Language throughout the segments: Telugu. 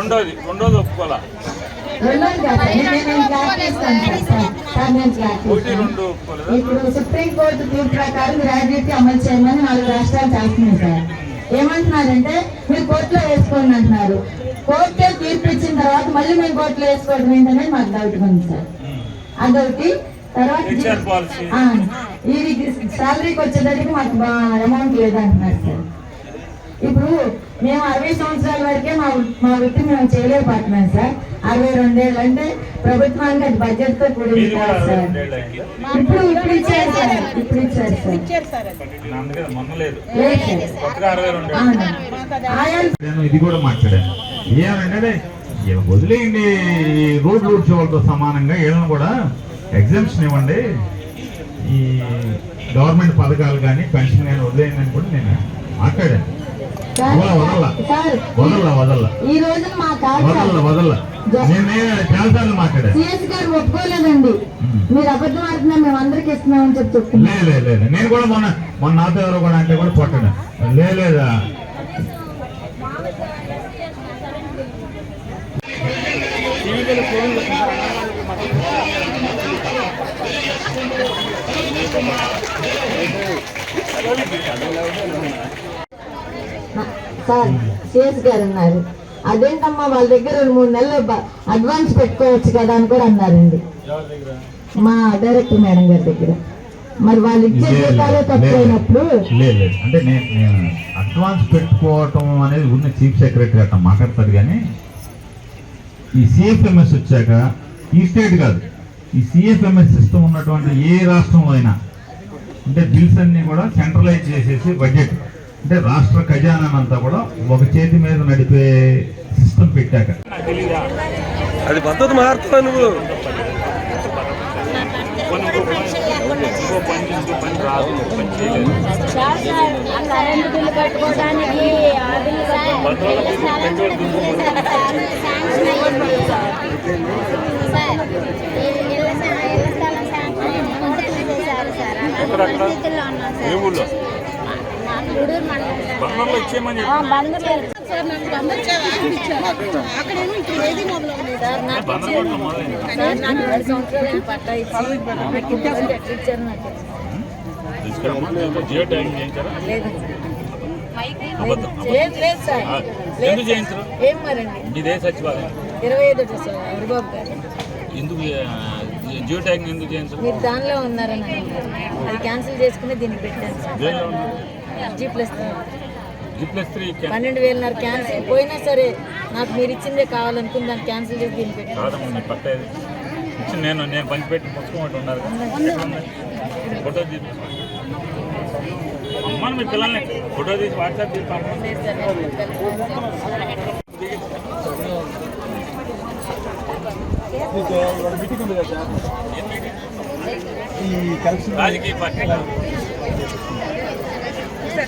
రెండోది రెండోది ఒప్పుకోవాలా. రెండు ఇప్పుడు సుప్రీంకోర్టు తీర్పు ప్రకారం గ్రాడ్యుయేట్ అమలు చేయమని నాలుగు రాష్ట్రాలు చేస్తున్నాయి సార్. ఏమంటున్నారంటే మీరు కోర్టులో వేసుకోండి అంటున్నారు. కోర్టే తీర్పు ఇచ్చిన తర్వాత మళ్ళీ మేము కోర్టులో వేసుకోవడం ఏంటనేది మాకు డౌట్ ఉంది సార్. అదొకటి. తర్వాత ఇది శాలరీకి వచ్చేసరికి మాకు అమౌంట్ లేదంటున్నారు సార్. ఇప్పుడు మేము అరవై సంవత్సరాల వరకే మా మా వృత్తి మేము చేయలేకపోతున్నాం సార్. అరవై రెండేళ్ళు అంటే ప్రభుత్వానికి అది బడ్జెట్తో కూడా సార్? ఇప్పుడు ఇప్పుడు ఇచ్చారు సార్. ఇప్పుడు ఇచ్చారు సార్. రెండు ఇది కూడా మాట్లాడాను. వీళ్ళ వదిలేయండి ఈ రోడ్ రూడ్స్ వాళ్ళతో సమానంగా వీళ్ళని కూడా ఎగ్జామ్షన్ ఇవ్వండి. ఈ గవర్నమెంట్ పథకాలు కానీ పెన్షన్ కానీ వదిలేయండి అని కూడా నేను మాట్లాడాను. ఈ రోజున మా గారు ఒప్పుకోలేదండి. మీరు అబద్ధం ఆడుతున్నా మేము అందరికి ఇస్తున్నామని చెప్పి చెప్తున్నాం. లేదు లేదు లేదు నేను కూడా మొన్న మొన్న నాతో ఎవరో కూడా అంటే కూడా కొట్టాను లే- లేదా సార్ సిఎస్ గారు అన్నారు. అదేంటమ్మా వాళ్ళ దగ్గర మూడు నెలలు అడ్వాన్స్ పెట్టుకోవచ్చు కదా అని కూడా అన్నారండి. మా డైరెక్టర్ మేడం గారి దగ్గర. మరి వాళ్ళు ఇచ్చే జీతాలే తక్కువైనప్పుడు అంటే నేను నేను అడ్వాన్స్ పెట్టుకోవటం అనేది ఉన్న చీఫ్ సెక్రటరీ అట్లా మాట్లాడతారు కానీ ఈ సిఎఫ్ఎంఎస్ వచ్చాక ఈ స్టేట్ కాదు. ఈ సిఎఫ్ఎంఎస్ సిస్టమ్ ఉన్నటువంటి ఏ రాష్ట్రంలో అయినా అంటే బిల్స్ అన్ని కూడా సెంట్రలైజ్ చేసేసి బడ్జెట్ అంటే రాష్ట్ర ఖజానానంతా కూడా ఒక చేతి మీద నడిపే సిస్టమ్ పెట్టాక. అది పద్ధతి మారుతున్నావు నువ్వు? ఏ ఊళ్ళో? పట్టా ఇచ్చి ఇచ్చారు నాకు? జియో ట్యాగింగ్ చేయించారా? ఎందుకు చేయించరు? ఏం మరండి? మీదే సచివాలయం. ఇరవై ఐదు సార్ హరిబాబు గారు. ఎందుకు ఆ, జియో ట్యాగింగ్ ఎందుకు చేయించరు? మీరు దానిలో ఉన్నారని అది క్యాన్సిల్ చేసుకుని దీనికి పెట్టాను G plus G plus three క్యా- పన్నెండు వేలున్నర క్యాన్సిల్ పోయినా సరే నాకు మీరు ఇచ్చిందే కావాలనుకుని దాన్ని క్యాన్సిల్ చేసి దీన్ని పెట్టాను నేను నేను పంచిపెట్టి పుస్తకం ఒకటి ఉన్నారు కదా. ఎక్కడ ఉంది? ఫోటో తీసి అమ్మని మీ పిల్లల్ని ఫోటో తీసి వాట్సాప్ తీసి. రాజకీయ పార్టీ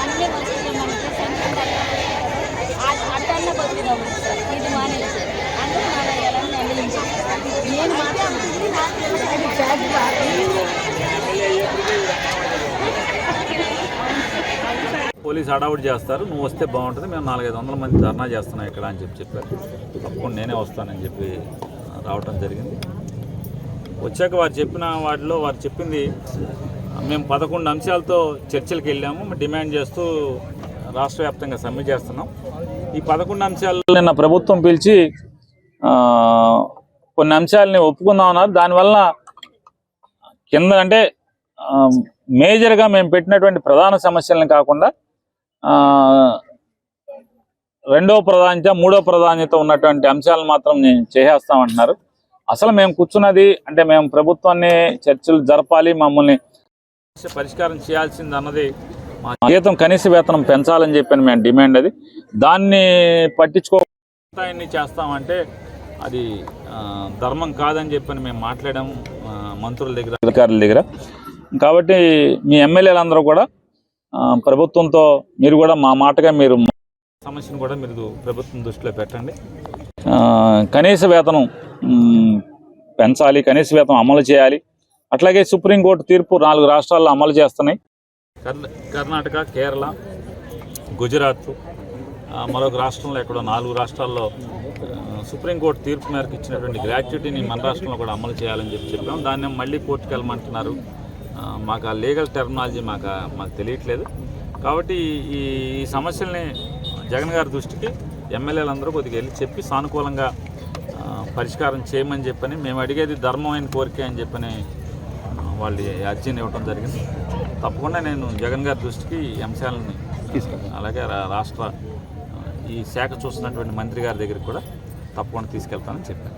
అన్నీ వస్తున్నాయి మనకి సెంట్రల్ అట్టన్న బతుకుదాం సార్ ఇది మానేది సార్ అందరూ మన ఎలా నిలదించారు నేను మాత్రం అది ఛార్జ్ పోలీస్ అడావుట్ చేస్తారు. నువ్వు వస్తే బాగుంటుంది. మేము నాలుగైదు వందల మంది ధర్నా చేస్తున్నాం ఇక్కడ అని చెప్పి చెప్పారు. తప్పకుండా నేనే వస్తానని చెప్పి రావటం జరిగింది. వచ్చాక వారు చెప్పిన వాటిలో వారు చెప్పింది మేము పదకొండు అంశాలతో చర్చలకు వెళ్ళాము. డిమాండ్ చేస్తూ రాష్ట్ర వ్యాప్తంగా సమ్మె చేస్తున్నాం. ఈ పదకొండు అంశాలు నిన్న ప్రభుత్వం పిలిచి కొన్ని అంశాలని ఒప్పుకుందాం అన్నారు. దానివల్ల కింద అంటే మేజర్గా మేము పెట్టినటువంటి ప్రధాన సమస్యలను కాకుండా రెండో ప్రాధాన్యత మూడో ప్రాధాన్యత ఉన్నటువంటి అంశాలను మాత్రం నేను చేసేస్తామంటున్నారు. అసలు మేము కూర్చున్నది అంటే మేము ప్రభుత్వాన్ని చర్చలు జరపాలి మమ్మల్ని పరిష్కారం చేయాల్సింది అన్నది మా జీతం కనీస వేతనం పెంచాలని చెప్పని మేము డిమాండ్ అది. దాన్ని పట్టించుకోకుండా చేస్తామంటే అది ధర్మం కాదని చెప్పని మేము మాట్లాడాము మంత్రుల దగ్గర అధికారుల దగ్గర. కాబట్టి మీ ఎమ్మెల్యేలందరూ కూడా ప్రభుత్వంతో మీరు కూడా మా మాటగా మీరు సమస్యను కూడా మీరు ప్రభుత్వం దృష్టిలో పెట్టండి. కనీస వేతనం పెంచాలి కనీస వేతనం అమలు చేయాలి. అట్లాగే సుప్రీంకోర్టు తీర్పు నాలుగు రాష్ట్రాల్లో అమలు చేస్తున్నాయి. కర్ణ- కర్ణాటక కేరళ గుజరాత్ మరొక రాష్ట్రంలో ఎక్కడో నాలుగు రాష్ట్రాల్లో సుప్రీంకోర్టు తీర్పు మేరకు ఇచ్చినటువంటి గ్రాట్యుటీని మన రాష్ట్రంలో కూడా అమలు చేయాలని చెప్పి చెప్పాం. దాన్ని మళ్ళీ కోర్టుకు వెళ్ళమంటున్నారు మాకు ఆ లీగల్ టెర్మినాలజీ మాకు మాకు తెలియట్లేదు. కాబట్టి ఈ ఈ సమస్యల్ని జగన్ గారి దృష్టికి ఎమ్మెల్యేలందరూ కొద్దిగా వెళ్ళి చెప్పి సానుకూలంగా పరిష్కారం చేయమని చెప్పని మేము అడిగేది ధర్మమైన కోరిక అని చెప్పని వాళ్ళు అర్జీని ఇవ్వడం జరిగింది. తప్పకుండా నేను జగన్ గారి దృష్టికి ఈ అంశాలని అలాగే రాష్ట్ర ఈ శాఖ చూస్తున్నటువంటి మంత్రి గారి దగ్గరికి కూడా తప్పకుండా తీసుకెళ్తానని చెప్పాను.